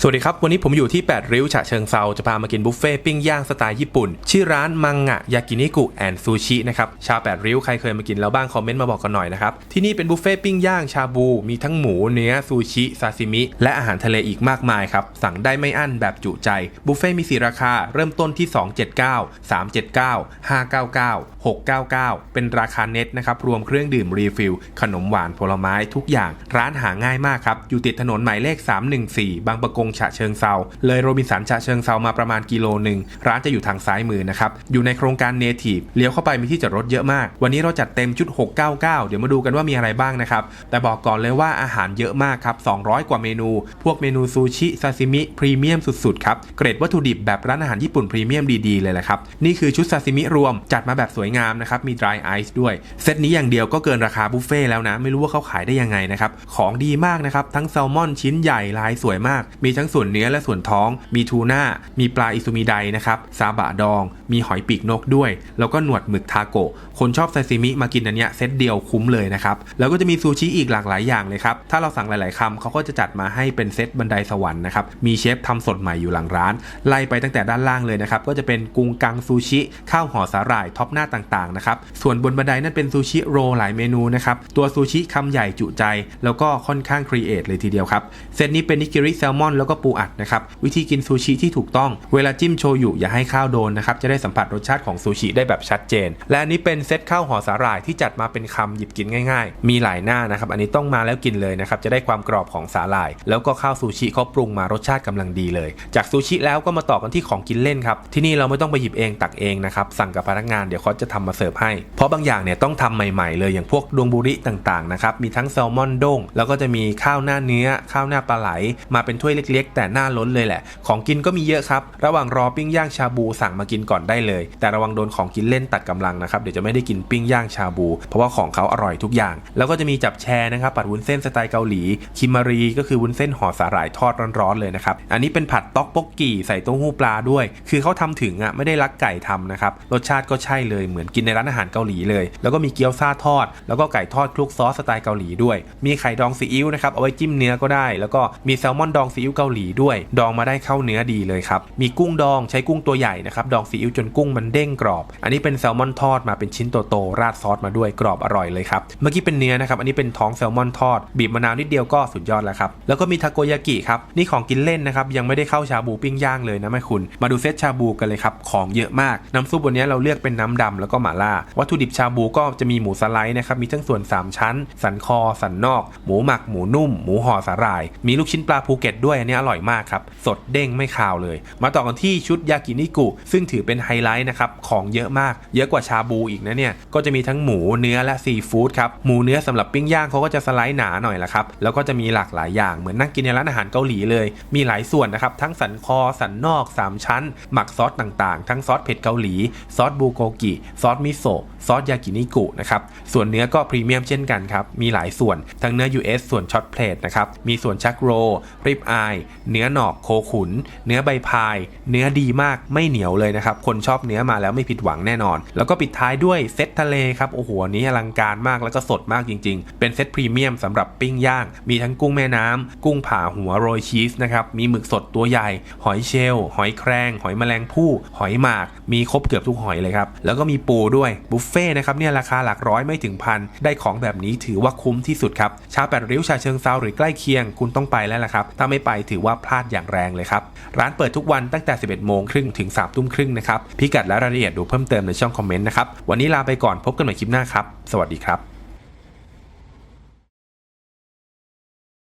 สวัสดีครับ วันนี้ผมอยู่ที่ 8 ริ้วฉะเชิงเซาจะพามากินบุฟเฟ่ต์ปิ้งย่างสไตล์ญี่ปุ่น ชื่อร้านมังงะยากินิกุแอนซูชินะครับชาว 8 ริ้วใครเคยมากินแล้วบ้างคอมเมนต์มาบอกกันหน่อยนะครับ ที่นี่เป็นบุฟเฟ่ต์ปิ้งย่างชาบูมีทั้งหมูเนื้อซูชิซาซิมิ และอาหารทะเลอีกมากมายครับ สั่งได้ไม่อั้นแบบจุใจ บุฟเฟ่ต์มี 4 ราคา เริ่มต้นที่ 279 379 599 699 เป็นราคาเน็ตนะครับรวมเครื่องดื่มรีฟิลขนมหวานผลไม้ทุกอย่าง ร้านหาง่ายมากครับอยู่ติดถนนหมายเลข 314 บางประกงฉะเชิงเซาเลยโรบินสันฉะเชิงเซามาประมาณกิโลหนึ่งร้านจะอยู่ทางซ้ายมือนะครับอยู่ในโครงการเนทีฟเลี้ยวเข้าไปมีที่จอดรถเยอะมาก วันนี้เราจัดเต็มชุด 699 เดี๋ยวมาดูกันว่ามีอะไรบ้างนะครับแต่บอกก่อนเลยว่าอาหารเยอะมากครับ 200 กว่าเมนู พวกเมนูซูชิซาซิมิพรีเมียมสุดๆครับเกรดวัตถุดิบแบบร้านอาหารญี่ปุ่นพรีเมียมดีๆเลยแหละครับนี่คือชุดซาซิมิรวมจัดมาแบบสวยงามนะครับมี dry ice ด้วยเซตนี้อย่างเดียวก็เกินราคาบุฟเฟ่ต์แล้วนะไม่รู้ว่าเขาขายได้ยังไงนะครับของดีมากนะครับทั้งแซลมอนชิ้นใหญ่ลายสวยมากมีทั้งส่วนเนื้อและส่วนท้อง มีทูน่า มีปลาอิซูมิไดนะครับ ซาบะดอง มีหอยปีกนกด้วย แล้วก็หนวดหมึกทาโกะ คนชอบซาซิมิมากินอันเนี้ยเซตเดียวคุ้มเลยนะครับ แล้วก็จะมีซูชิอีกหลากหลายอย่างเลยครับ ถ้าเราสั่งหลาย ๆคำเขาก็จะจัดมาให้เป็นเซตบันไดสวรรค์นะครับ มีเชฟทำสดใหม่อยู่หลังร้าน ไล่ไปตั้งแต่ด้านล่างเลยนะครับ ก็จะเป็นกุงกังซูชิ ข้าวห่อสาหร่ายท็อปหน้าต่าง ๆ นะครับ ส่วนบนบันไดนั่นเป็นซูชิโรหลายเมนูนะครับ ตัวซูชิคำใหญ่จุใจ แล้วก็ค่อนข้างครีเอทเลยทีเดียวครับ เซตนี้เป็นนิกิริแซลมอนแล้วก็ปูอัดนะครับวิธีกินซูชิที่ถูกต้องเวลาจิ้มโชยุอย่าให้ข้าวโดนนะครับจะได้สัมผัสรสชาติของซูชิได้แบบชัดเจน และอันนี้เป็นเซตข้าวห่อสาหร่ายที่จัดมาเป็นคำหยิบกินง่ายๆ มีหลายหน้านะครับอันนี้ต้องมาแล้วกินเลยนะครับจะได้ความกรอบของสาหร่าย แล้วก็ข้าวซูชิเขาปรุงมารสชาติกำลังดีเลย จากซูชิแล้วก็มาต่อกันที่ของกินเล่นครับที่นี่เราไม่ต้องไปหยิบเองตักเองนะครับสั่งกับพนักงานเดี๋ยวเขาจะทำมาเสิร์ฟให้ เพราะบางอย่างเนี่ยต้องทำใหม่ๆ เลยอย่างพวกดวงบุริต่างๆนะครับมีทั้งแซลมอนด้งแล้วก็จะมีข้าวหน้าเนื้อ ข้าวหน้าปลาไหลมาเป็นถ้วยเล็กๆ แต่น้าล้นเลยแหละ ของกินก็มีเยอะครับ ระหว่างรอปิ้งย่างชาบูสั่งมากินก่อนได้เลย แต่ระวังโดนของกินเล่นตัดกำลังนะครับ เดี๋ยวจะไม่ได้กินปิ้งย่างชาบู เพราะว่าของเขาอร่อยทุกอย่าง แล้วก็จะมีจับแชร์นะครับ ผัดวุ้นเส้นสไตล์เกาหลี คิมารีก็คือวุ้นเส้นห่อสาหร่ายทอดร้อนๆเลยนะครับ อันนี้เป็นผัดต๊อกปกกี่ใส่เต้าหู้ปลาด้วย คือเขาทำถึงอะไม่ได้รักไก่ทำนะครับ รสชาติก็ใช่เลยเหมือนกินในร้านอาหารเกาหลีเลย แล้วก็มีเกี๊ยวซาทอด แล้วก็ไก่ทอดคลุกซอสสไตล์เกาหลีด้วย มีไข่ดองซีอิ๊วนะครับเอาไว้จิ้มเนื้อก็ได้ แล้วก็มีแซลมอนดองซีอิ๊วเกาหลีด้วย ดองมาได้เข้าเนื้อดีเลยครับ มีกุ้งดองใช้กุ้งตัวใหญ่นะครับ ดองซีอิ๊วจนกุ้งมันเด้งกรอบ อันนี้เป็นแซลมอนทอดมาเป็นชิ้นโตๆราดซอสมาด้วยกรอบอร่อยเลยครับ เมื่อกี้เป็นเนื้อนะครับ อันนี้เป็นท้องแซลมอนทอด บีบมะนาวนิดเดียวก็สุดยอดแล้วครับ แล้วก็มีทาโกยากิครับ นี่ของกินเล่นนะครับ ยังไม่ได้เข้าชาบูปิ้งย่างเลยนะแม่คุณ มาดูเซตชาบูกันเลยครับ ของเยอะมาก น้ำซุปวันนี้เราเลือกเป็นน้ำดำแล้วก็หม่าล่า วัตถุดิบชาบูก็จะมีหมูสไลด์นะครับ มีทั้งส่วน 3 ชั้น สันคอ สันนอก หมูหมัก หมูนุ่ม หมูห่อสาหร่าย มีลูกชิ้นปลาภูเก็ตด้วยอันนี้อร่อยมากครับ สดเด้งไม่คาวเลย มาต่อกันที่ชุดยากินิกุ ซึ่งถือเป็นไฮไลท์นะครับ ของเยอะมาก เยอะกว่าชาบูอีกนะเนี่ย ก็จะมีทั้งหมูเนื้อและซีฟู้ดครับ หมูเนื้อสำหรับปิ้งย่างเขาก็จะสไลด์หนาหน่อยละครับ แล้วก็จะมีหลากหลายอย่าง เหมือนนั่งกินในร้านอาหารเกาหลีเลย มีหลายส่วนนะครับ ทั้งสันคอ สันนอก 3 ชั้น หมักซอสต่างๆ ทั้งซอสเผ็ดเกาหลี ซอสบูโกกิ ซอสมิโซะ ซอสยากินิกุนะครับ ส่วนเนื้อก็พรีเมียมเช่นกันครับ มีหลายส่วน ทั้งเนื้อ US ส่วนช็อตเพลทนะครับ มีส่วนชักโรริบอายเนื้อหนอกโคขุน เนื้อใบพาย เนื้อดีมากไม่เหนียวเลยนะครับ คนชอบเนื้อมาแล้วไม่ผิดหวังแน่นอน แล้วก็ปิดท้ายด้วยเซตทะเลครับ โอ้โหนี้อลังการมากแล้วก็สดมากจริง ๆ เป็นเซตพรีเมียมสำหรับปิ้งย่าง มีทั้งกุ้งแม่น้ำกุ้งผ่าหัวโรยชีสนะครับ มีหมึกสดตัวใหญ่ หอยเชลล์หอยแครง หอยแมลงภู่ หอยหมาก มีครบเกือบทุกหอยเลยครับ แล้วก็มีปูด้วย บุฟเฟ่ต์นะครับเนี่ยราคาหลักร้อยไม่ถึงพัน ได้ของแบบนี้ถือว่าคุ้มที่สุดครับ ชาวแปดริ้วชาเชิงเซาหรือใกล้เคียงคุณต้องไปแล้วล่ะครับ ถ้าไม่ไปถือว่าพลาดอย่างแรงเลยครับ ร้านเปิดทุกวันตั้งแต่ 11 โมงครึ่งถึง 3 ทุ่มครึ่งนะครับ พิกัดและรายละเอียดดูเพิ่มเติมในช่องคอมเมนต์นะครับ วันนี้ลาไปก่อนพบกันใหม่คลิปหน้าครับ สวัสดีครับ